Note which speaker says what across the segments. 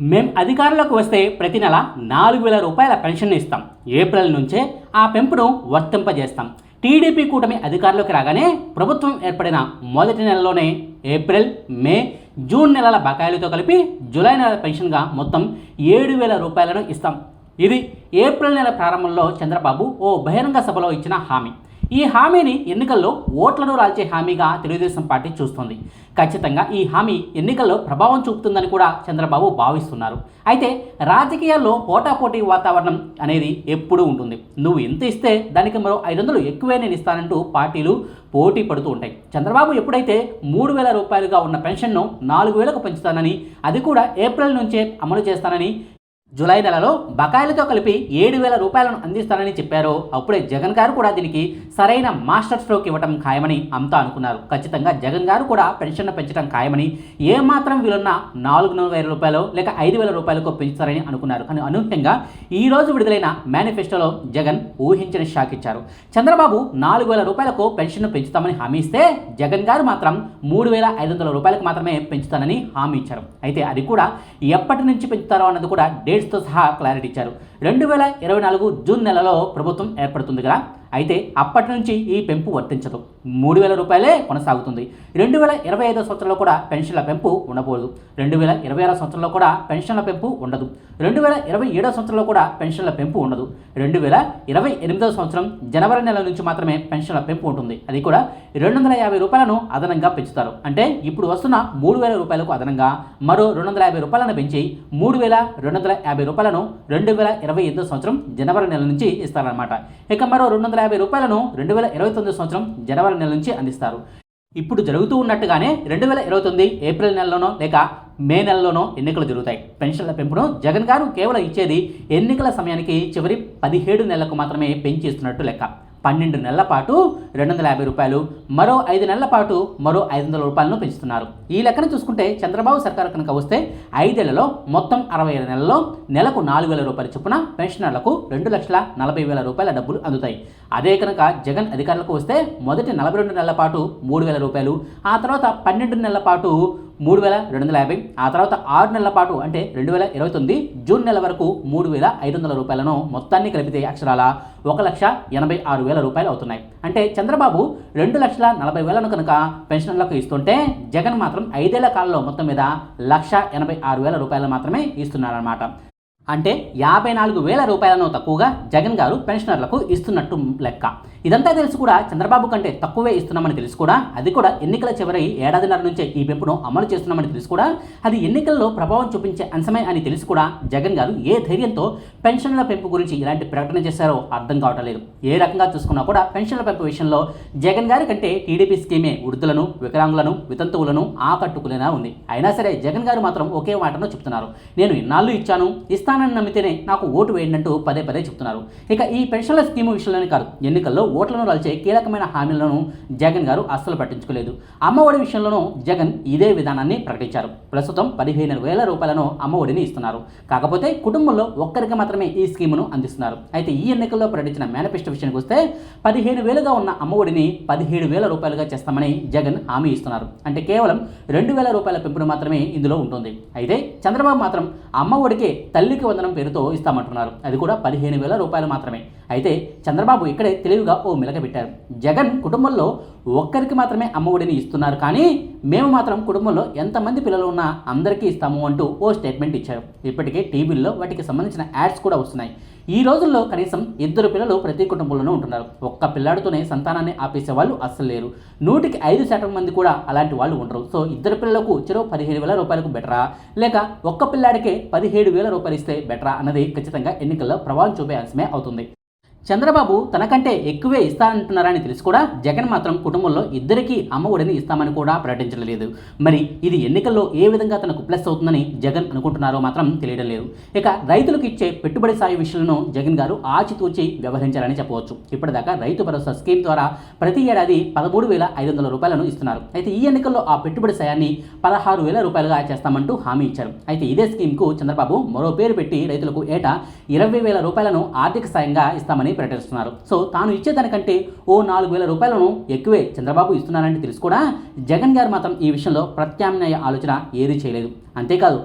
Speaker 1: మేం అధికారంలోకి వస్తే ప్రతి నెల నాలుగు వేల రూపాయల పెన్షన్ ఇస్తాం. ఏప్రిల్ నుంచే ఆ పెంపును వర్తింపజేస్తాం. టీడీపీ కూటమి అధికారంలోకి రాగానే ప్రభుత్వం ఏర్పడిన మొదటి నెలలోనే ఏప్రిల్ మే జూన్ నెలల బకాయిలతో కలిపి జూలై నెల పెన్షన్గా మొత్తం ఏడు వేల రూపాయలను ఇస్తాం. ఇది ఏప్రిల్ నెల ప్రారంభంలో చంద్రబాబు ఓ బహిరంగ సభలో ఇచ్చిన హామీ. ఈ హామీని ఎన్నికల్లో ఓట్లను రాల్చే హామీగా తెలుగుదేశం పార్టీ చూస్తోంది. ఖచ్చితంగా ఈ హామీ ఎన్నికల్లో ప్రభావం చూపుతుందని కూడా చంద్రబాబు భావిస్తున్నారు. అయితే రాజకీయాల్లో పోటాపోటీ వాతావరణం అనేది ఎప్పుడూ ఉంటుంది. నువ్వు ఎంత ఇస్తే దానికి మరో ఐదు వందలు ఎక్కువే నేను ఇస్తానంటూ పార్టీలు పోటీ పడుతూ ఉంటాయి. చంద్రబాబు ఎప్పుడైతే మూడు వేల రూపాయలుగా ఉన్న పెన్షన్ను నాలుగు వేలకు పెంచుతానని అది కూడా ఏప్రిల్ నుంచే అమలు చేస్తానని జూలై నెలలో బకాయిలతో కలిపి ఏడు వేల రూపాయలను అందిస్తానని చెప్పారో. అప్పుడే జగన్ గారు కూడా దీనికి సరైన మాస్టర్ స్ట్రోక్ ఇవ్వటం ఖాయమని అంతా అనుకున్నారు. ఖచ్చితంగా జగన్ గారు కూడా పెన్షన్ పెంచడం ఖాయమని ఏమాత్రం వీలున్న నాలుగు వేల రూపాయలు లేక ఐదు వేల రూపాయలకు పెంచుతారని అనుకున్నారు. కానీ అనూహ్యంగా ఈ రోజు విడుదలైన మేనిఫెస్టోలో జగన్ ఊహించని షాక్ ఇచ్చారు. చంద్రబాబు నాలుగు వేల రూపాయలకు పెన్షన్ పెంచుతామని హామీ ఇస్తే జగన్ గారు మాత్రం మూడు వేల ఐదు వందల రూపాయలకు మాత్రమే పెంచుతానని హామీ ఇచ్చారు. అయితే అది కూడా ఎప్పటి నుంచి పెంచుతారో అన్నది కూడా డేట్ డేట్స్తో సహా క్లారిటీ ఇచ్చారు. రెండు వేల ఇరవై నాలుగు జూన్ నెలలో ప్రభుత్వం ఏర్పడుతుంది కదా. అయితే అప్పటి నుంచి ఈ పెంపు వర్తించదు. మూడు వేల రూపాయలే కొనసాగుతుంది. రెండు వేల ఇరవై ఐదో సంవత్సరంలో కూడా పెన్షన్ల పెంపు ఉండకూడదు రెండు వేల ఇరవై ఆరో సంవత్సరంలో కూడా పెన్షన్ల పెంపు ఉండదు. రెండు వేల ఇరవై ఏడో సంవత్సరంలో కూడా పెన్షన్ల పెంపు ఉండదు. రెండు వేల ఇరవై ఎనిమిదో సంవత్సరం జనవరి నెల నుంచి మాత్రమే పెన్షన్ల పెంపు ఉంటుంది. అది కూడా రెండు వందల యాభై రూపాయలను అదనంగా పెంచుతారు. అంటే ఇప్పుడు వస్తున్న మూడు వేల రూపాయలకు అదనంగా మరో రెండు వందల యాభై రూపాయలను పెంచి మూడు వేల రెండు వందల యాభై రూపాయలను రెండు వేల ఇరవై ఎనిమిదో సంవత్సరం జనవరి నెల నుంచి ఇస్తారన్నమాట. ఇక మరో రెండు వందల యాభై రూపాయలను రెండు వేల ఇరవై తొమ్మిది సంవత్సరం జనవరి నెల నుంచి అందిస్తారు. ఇప్పుడు జరుగుతూ ఉన్నట్టుగానే రెండు వేల ఇరవై తొమ్మిది ఏప్రిల్ నెలలోనో లేక మే నెలలోనో ఎన్నికలు జరుగుతాయి. పెన్షన్ల పెంపును జగన్ గారు కేవలం ఇచ్చేది ఎన్నికల సమయానికి చివరి పదిహేడు నెలలకు మాత్రమే పెంచి ఇస్తున్నట్టు లెక్క. పన్నెండు నెలల పాటు రెండు వందల యాభై రూపాయలు మరో ఐదు నెలల పాటు మరో ఐదు వందల రూపాయలను పెంచుతున్నారు. ఈ లెక్కన చూసుకుంటే చంద్రబాబు సర్కారు కనుక వస్తే ఐదేళ్ళలో మొత్తం అరవై ఐదు నెలల్లో నెలకు నాలుగు వేల రూపాయల చొప్పున పెన్షనర్లకు రెండు లక్షల నలభై వేల రూపాయల డబ్బులు అందుతాయి. అదే కనుక జగన్ అధికారులకు వస్తే మొదటి నలభై రెండు నెలల పాటు మూడు వేల రూపాయలు ఆ తర్వాత పన్నెండు నెలల పాటు మూడు వేల రెండు వందల యాభై ఆ తర్వాత ఆరు నెలల పాటు అంటే రెండు వేల ఇరవై తొమ్మిది జూన్ నెల వరకు మూడు వేల ఐదు వందల రూపాయలను మొత్తాన్ని కలిపితే అక్షరాల ఒక లక్ష ఎనభై ఆరు వేల రూపాయలు అవుతున్నాయి. అంటే చంద్రబాబు రెండు లక్షల నలభై వేలను కనుక పెన్షన్లకు ఇస్తుంటే జగన్ మాత్రం ఐదేళ్ళ కాలంలో మొత్తం మీద లక్ష ఎనభై ఆరు వేల రూపాయలు మాత్రమే ఇస్తున్నారన్నమాట. అంటే యాభై నాలుగు వేల రూపాయలను తక్కువగా జగన్ గారు పెన్షనర్లకు ఇస్తున్నట్టు లెక్క. ఇదంతా తెలిసి కూడా చంద్రబాబు కంటే తక్కువే ఇస్తున్నామని తెలిసి కూడా అది కూడా ఎన్నికల చివరి ఏడాదిన్నర నుంచే ఈ పెంపును అమలు చేస్తున్నామని తెలిసి కూడా అది ఎన్నికల్లో ప్రభావం చూపించే అంశమే అని తెలిసి కూడా జగన్ గారు ఏ ధైర్యంతో పెన్షన్ల పెంపు గురించి ఇలాంటి ప్రకటన చేశారో అర్థం కావటం లేదు. ఏ రకంగా చూసుకున్నా కూడా పెన్షన్ల పెంపు విషయంలో జగన్ గారి కంటే టీడీపీ స్కీమే వృద్ధులను వికలాంగులను వితంతువులను ఆకట్టుకునేలా ఉంది. అయినా సరే జగన్ గారు మాత్రం ఒకే మాటను చెప్తున్నారు. నేను ఇన్నాళ్ళు ఇచ్చాను ఇస్తాను ఇస్తానని నమ్మితేనే నాకు ఓటు వేయండి అంటూ పదే పదే చెప్తున్నారు. ఇక ఈ పెన్షన్ల స్కీమ్ విషయంలోనే కాదు ఎన్నికల్లో ఓట్లను రాల్చే కీలకమైన హామీలను జగన్ గారు అస్సలు పట్టించుకోలేదు. అమ్మఒడి విషయంలోనూ జగన్ ఇదే విధానాన్ని ప్రకటించారు. ప్రస్తుతం పదిహేను వేల రూపాయలను అమ్మఒడిని ఇస్తున్నారు. కాకపోతే కుటుంబంలో ఒక్కరికి మాత్రమే ఈ స్కీమును అందిస్తున్నారు. అయితే ఈ ఎన్నికల్లో ప్రకటించిన మేనిఫెస్టో విషయానికి వస్తే పదిహేను వేలుగా ఉన్న అమ్మఒడిని పదిహేడు వేల రూపాయలుగా చేస్తామని జగన్ హామీ ఇస్తున్నారు. అంటే కేవలం రెండు వేల రూపాయల పెంపును మాత్రమే ఇందులో ఉంటుంది. అయితే చంద్రబాబు మాత్రం అమ్మఒడికే తల్లికి వందనం పేరుతో ఇస్తామంటున్నారు. అది కూడా పదిహేను వేల రూపాయలు మాత్రమే. అయితే చంద్రబాబు ఇక్కడే తెలివిగా ఓ మిలక పెట్టారు. జగన్ కుటుంబంలో ఒక్కరికి మాత్రమే అమ్మఒడిని ఇస్తున్నారు. కానీ మేము మాత్రం కుటుంబంలో ఎంతమంది పిల్లలు ఉన్నా అందరికీ ఇస్తాము అంటూ ఓ స్టేట్మెంట్ ఇచ్చారు. ఇప్పటికే టీవీల్లో వాటికి సంబంధించిన యాడ్స్ కూడా వస్తున్నాయి. ఈ రోజుల్లో కనీసం ఇద్దరు పిల్లలు ప్రతి కుటుంబంలోనూ ఉంటున్నారు. ఒక్క పిల్లాడితోనే సంతానాన్ని ఆపేసే వాళ్ళు అస్సలు లేరు. నూటికి ఐదు శాతం మంది కూడా అలాంటి వాళ్ళు ఉండరు. సో ఇద్దరు పిల్లలకు చెరో పదిహేడు వేల రూపాయలకు బెటరా? లేక ఒక్క పిల్లాడికే పదిహేడు వేల రూపాయలు ఇస్తే బెటరా అన్నది ఖచ్చితంగా ఎన్నికల్లో ప్రభావం చూపే అంశమే అవుతుంది. చంద్రబాబు తనకంటే ఎక్కువే ఇస్తానంటున్నారని తెలిసి కూడా జగన్ మాత్రం కుటుంబంలో ఇద్దరికీ అమ్మ ఒడిని ఇస్తామని కూడా ప్రకటించలేదు మరి ఇది ఎన్నికల్లో ఏ విధంగా తనకు ప్లస్ అవుతుందని జగన్ అనుకుంటున్నారో మాత్రం తెలియడం లేదు. ఇక రైతులకు ఇచ్చే పెట్టుబడి సాయం విషయంలో జగన్ గారు ఆచితూచి వ్యవహరించారని చెప్పవచ్చు. ఇప్పటిదాకా రైతు భరోసా స్కీమ్ ద్వారా ప్రతి ఏడాది పదమూడు వేల ఐదు వందల రూపాయలను ఇస్తున్నారు. అయితే ఈ ఎన్నికల్లో ఆ పెట్టుబడి సాయాన్ని పదహారు వేల రూపాయలుగా చేస్తామంటూ హామీ ఇచ్చారు. అయితే ఇదే స్కీమ్కు చంద్రబాబు మరో పేరు పెట్టి రైతులకు ఏటా ఇరవై వేల రూపాయలను ఆర్థిక సాయంగా ఇస్తామని ప్రకటిస్తున్నారు. సో తాను ఇచ్చేదానికంటే ఓ నాలుగు వేల రూపాయలను ఎక్కువే చంద్రబాబు ఇస్తున్నారని తెలిసి కూడా జగన్ గారు మాత్రం ఈ విషయంలో ప్రత్యామ్నాయ ఆలోచన ఏది చేయలేదు. అంతేకాదు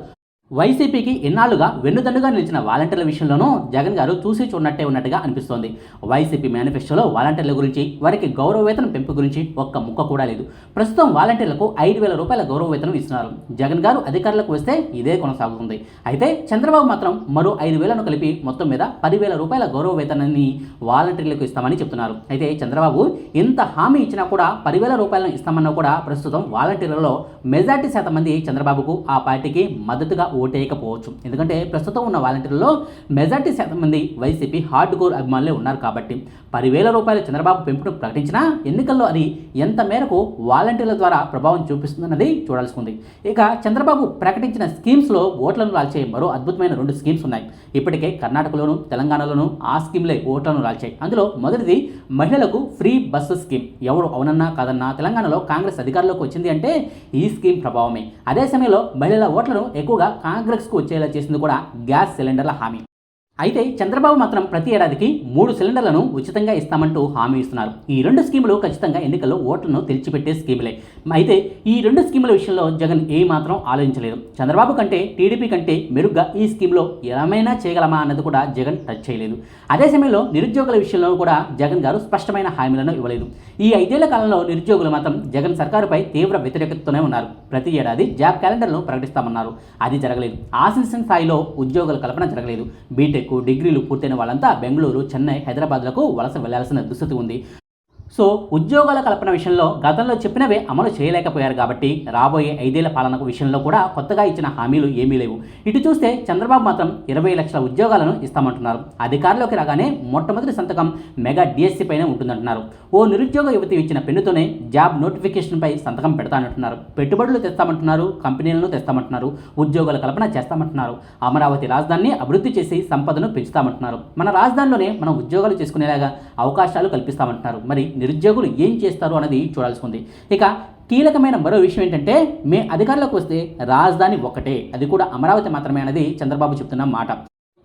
Speaker 1: వైసీపీకి ఎన్నాళ్ళుగా వెన్నుదన్నుగా నిలిచిన వాలంటీర్ల విషయంలోనూ జగన్ గారు చూసి చూడనట్టే ఉన్నట్టుగా అనిపిస్తోంది. వైసీపీ మేనిఫెస్టోలో వాలంటీర్ల గురించి వారికి గౌరవ వేతనం పెంపు గురించి ఒక్క ముక్క కూడా లేదు. ప్రస్తుతం వాలంటీర్లకు ఐదు వేల రూపాయల గౌరవ వేతనం ఇస్తున్నారు. జగన్ గారు అధికారులకు వస్తే ఇదే కొనసాగుతుంది. అయితే చంద్రబాబు మాత్రం మరో ఐదు వేలను కలిపి మొత్తం మీద పదివేల రూపాయల గౌరవ వేతనాన్ని వాలంటీర్లకు ఇస్తామని చెప్తున్నారు. అయితే చంద్రబాబు ఇంత హామీ ఇచ్చినా కూడా పదివేల రూపాయలను ఇస్తామన్నా కూడా ప్రస్తుతం వాలంటీర్లలో మెజార్టీ శాతం మంది చంద్రబాబుకు ఆ పార్టీకి మద్దతుగా ఓటేయకపోవచ్చు. ఎందుకంటే ప్రస్తుతం ఉన్న వాలంటీర్లలో మెజార్టీ శాతం మంది వైసీపీ హార్డ్ కోర్ అభిమానులే ఉన్నారు కాబట్టి పదివేల రూపాయలు చంద్రబాబు పెంపును ప్రకటించినా ఎన్నికల్లో అది ఎంత మేరకు వాలంటీర్ల ద్వారా ప్రభావం చూపిస్తుందన్నది చూడాల్సి ఉంది ఇక చంద్రబాబు ప్రకటించిన స్కీమ్స్లో ఓట్లను రాల్చే మరో అద్భుతమైన రెండు స్కీమ్స్ ఉన్నాయి. ఇప్పటికే కర్ణాటకలోను తెలంగాణలోను ఆ స్కీమ్లే ఓట్లను రాల్చాయి. అందులో మొదటిది మహిళలకు ఫ్రీ బస్సు స్కీమ్. ఎవరు అవునన్నా కాదన్నా తెలంగాణలో కాంగ్రెస్ అధికారంలోకి వచ్చింది అంటే ఈ స్కీమ్ ప్రభావమే. అదే సమయంలో మహిళల ఓట్లను ఎక్కువగా కాంగ్రెస్కు వచ్చేలా చేసింది కూడా గ్యాస్ సిలిండర్ల హామీ. అయితే చంద్రబాబు మాత్రం ప్రతి ఏడాదికి మూడు సిలిండర్లను ఉచితంగా ఇస్తామంటూ హామీ ఇస్తున్నారు. ఈ రెండు స్కీములు ఖచ్చితంగా ఎన్నికల్లో ఓట్లను తెరిచిపెట్టే స్కీములే. అయితే ఈ రెండు స్కీముల విషయంలో జగన్ ఏమాత్రం ఆలోచించలేదు. చంద్రబాబు కంటే టీడీపీ కంటే మెరుగ్గా ఈ స్కీమ్లో ఏమైనా చేయగలమా అన్నది కూడా జగన్ టచ్ చేయలేదు. అదే సమయంలో నిరుద్యోగుల విషయంలో కూడా జగన్ గారు స్పష్టమైన హామీలను ఇవ్వలేదు. ఈ ఐదేళ్ళ కాలంలో నిరుద్యోగులు మాత్రం జగన్ సర్కారుపై తీవ్ర వ్యతిరేకతతోనే ఉన్నారు. ప్రతి ఏడాది జాబ్ క్యాలెండర్ను ప్రకటిస్తామన్నారు. అది జరగలేదు. ఆశించిన స్థాయిలో ఉద్యోగుల కల్పన జరగలేదు. బీటెక్ డిగ్రీలు పూర్తయిన వాళ్ళంతా బెంగళూరు చెన్నై హైదరాబాద్లకు వలస వెళ్ళాల్సిన దుస్థితి ఉంది. సో ఉద్యోగాల కల్పన విషయంలో గతంలో చెప్పినవే అమలు చేయలేకపోయారు కాబట్టి రాబోయే ఐదేళ్ళ పాలన విషయంలో కూడా కొత్తగా ఇచ్చిన హామీలు ఏమీ లేవు. ఇటు చూస్తే చంద్రబాబు మాత్రం ఇరవై లక్షల ఉద్యోగాలను ఇస్తామంటున్నారు. అధికారంలోకి రాగానే మొట్టమొదటి సంతకం మెగా డిఎస్సీ పైనే ఉంటుందంటున్నారు. ఓ నిరుద్యోగ యువతి ఇచ్చిన పెన్నుతోనే జాబ్ నోటిఫికేషన్పై సంతకం పెడతానంటున్నారు. పెట్టుబడులు తెస్తామంటున్నారు కంపెనీలను తెస్తామంటున్నారు ఉద్యోగాల కల్పన చేస్తామంటున్నారు. అమరావతి రాజధానిని అభివృద్ధి చేసి సంపదను పెంచుతామంటున్నారు. మన రాజధానిలోనే మనం ఉద్యోగాలు చేసుకునేలాగా అవకాశాలు కల్పిస్తామంటున్నారు. మరి నిరుద్యోగులు ఏం చేస్తారు అన్నది చూడాల్సి ఉంది. ఇక కీలకమైన మరో విషయం ఏంటంటే మే అధికారంలోకి వస్తే రాజధాని ఒక్కటే. అది కూడా అమరావతి మాత్రమే అన్నది చంద్రబాబు చెప్తున్న మాట.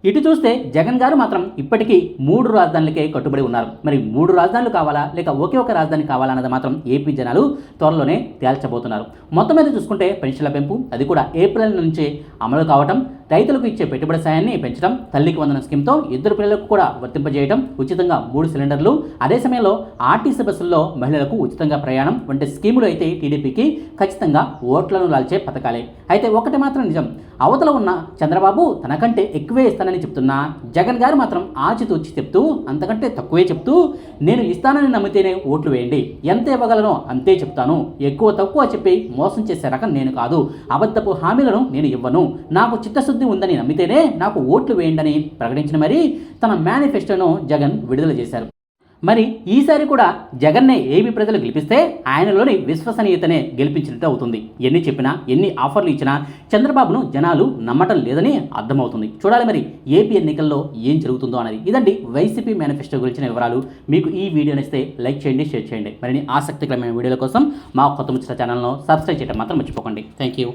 Speaker 1: ఇటు చూస్తే జగన్ గారు మాత్రం ఇప్పటికీ మూడు రాజధానులకే కట్టుబడి ఉన్నారు. మరి మూడు రాజధానులు కావాలా? లేక ఒకే ఒక రాజధాని కావాలా అన్నది మాత్రం ఏపీ జనాలు త్వరలోనే తేల్చబోతున్నారు. మొత్తం మీద చూసుకుంటే పెన్షన్ల పెంపు అది కూడా ఏప్రిల్ నుంచే అమలు కావటం రైతులకు ఇచ్చే పెట్టుబడి సాయాన్ని పెంచడం తల్లికి వందన స్కీమ్తో ఇద్దరు పిల్లలకు కూడా వర్తింపజేయడం ఉచితంగా మూడు సిలిండర్లు అదే సమయంలో ఆర్టీసీ బస్సుల్లో మహిళలకు ఉచితంగా ప్రయాణం వంటి స్కీములు అయితే టీడీపీకి ఖచ్చితంగా ఓట్లను లాల్చే పథకాలే. అయితే ఒకటి మాత్రం నిజం అవతల ఉన్న చంద్రబాబు తనకంటే ఎక్కువే ఇస్తానని చెప్తున్నా. జగన్ గారు మాత్రం ఆచితూచి చెప్తూ అంతకంటే తక్కువే చెప్తూ నేను ఇస్తానని నమ్మితేనే ఓట్లు వేయండి ఎంత ఇవ్వగలనో అంతే చెప్తాను. ఎక్కువ తక్కువ చెప్పి మోసం చేసే రకం నేను కాదు అబద్ధపు హామీలను నేను ఇవ్వను. నాకు చిత్తశుద్ధి ఉందని నమ్మితేనే నాకు ఓట్లు వేయండి ప్రకటించిన మరి తన మేనిఫెస్టోను జగన్ విడుదల చేశారు. మరి ఈసారి కూడా జగన్నే ఏపీ ప్రజలు గెలిపిస్తే ఆయనలోని విశ్వసనీయతనే గెలిపించినట్టు అవుతుంది. ఎన్ని చెప్పినా ఎన్ని ఆఫర్లు ఇచ్చినా చంద్రబాబును జనాలు నమ్మటం లేదని అర్థమవుతుంది. చూడాలి మరి ఏపీ ఎన్నికల్లో ఏం జరుగుతుందో అనేది. ఇదండి వైసీపీ మేనిఫెస్టో గురించిన వివరాలు. మీకు ఈ వీడియో నచ్చితే లైక్ చేయండి షేర్ చేయండి. మరిన్ని ఆసక్తికరమైన వీడియోల కోసం మా కొత్త ముచ్చిన ఛానల్ను సబ్స్క్రైబ్ చేయడం మాత్రం మర్చిపోకండి. Thank you